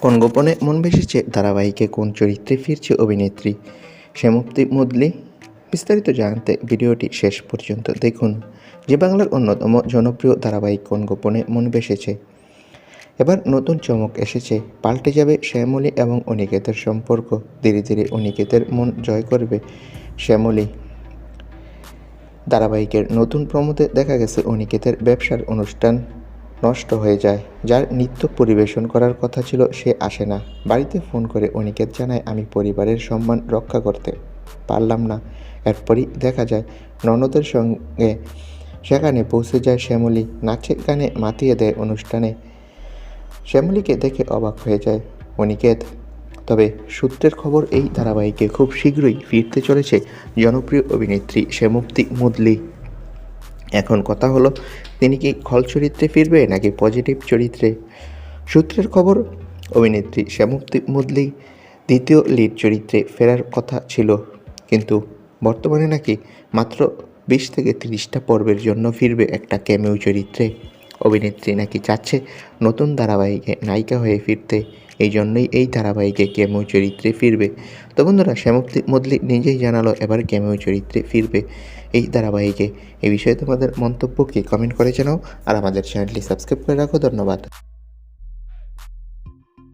কোন গোপনে মন বেসেছে ধারাবাহিকে, কোন চরিত্রে ফিরছে অভিনেত্রী? শ্যামপ্তি মুদলি। বিস্তারিত জানতে ভিডিওটি শেষ পর্যন্ত দেখুন। যে বাংলার অন্যতম জনপ্রিয় ধারাবাহিক কোন গোপনে মন বেসেছে? এবার নতুন চমক এসেছে, পাল্টে যাবে শ্যামলী এবং অনিকেতের সম্পর্ক। ধীরে ধীরে অনিকেতের মন জয় করবে শ্যামলী। ধারাবাহিকের নতুন প্রমোতে দেখা গেছে অনিকেতের ব্যবসার অনুষ্ঠান। নষ্ট হয়ে যায়। যার নৃত্য পরিবেশন করার কথা ছিল, সে আসে না। বাড়িতে ফোন করে অনিকেত জানায়, আমি পরিবারের সম্মান রক্ষা করতে পারলাম না। এরপরই দেখা যায়, ননদের সঙ্গে সেখানে পৌঁছে যায় শ্যামলী। নাচে গানে মাতিয়ে দেয় অনুষ্ঠানে। শ্যামলীকে দেখে অবাক হয়ে যায় অনিকেত। তবে সূত্রের খবর, এই ধারাবাহিকে খুব শীঘ্রই ফিরতে চলেছে জনপ্রিয় অভিনেত্রী শ্যামপ্তি মুদলি। এখন কথা হলো, তিনি কি খল চরিত্রে ফিরবে নাকি পজিটিভ চরিত্রে? সূত্রের খবর, অভিনেত্রী শ্যামুক্তি মুদলি দ্বিতীয় লিড চরিত্রে ফেরার কথা ছিল, কিন্তু বর্তমানে নাকি মাত্র বিশ থেকে তিরিশটা পর্বের জন্য ফিরবে একটা ক্যামিও চরিত্রে। অভিনেত্রী নাকি চাচ্ছে নতুন ধারাবাহিকে নায়িকা হয়ে ফিরতে। এই জন্যই এই ধারাবাহিকে কেমো চরিত্রে ফিরবে। তো বন্ধুরা, শ্যামক্তি মদলি নিজেই জানালো এবার কেমো চরিত্রে ফিরবে এই ধারাবাহিকে। এই বিষয়ে তোমাদের মন্তব্য কি কমেন্ট করে জানাও আর আমাদের চ্যানেলটি সাবস্ক্রাইব করে রাখো। ধন্যবাদ।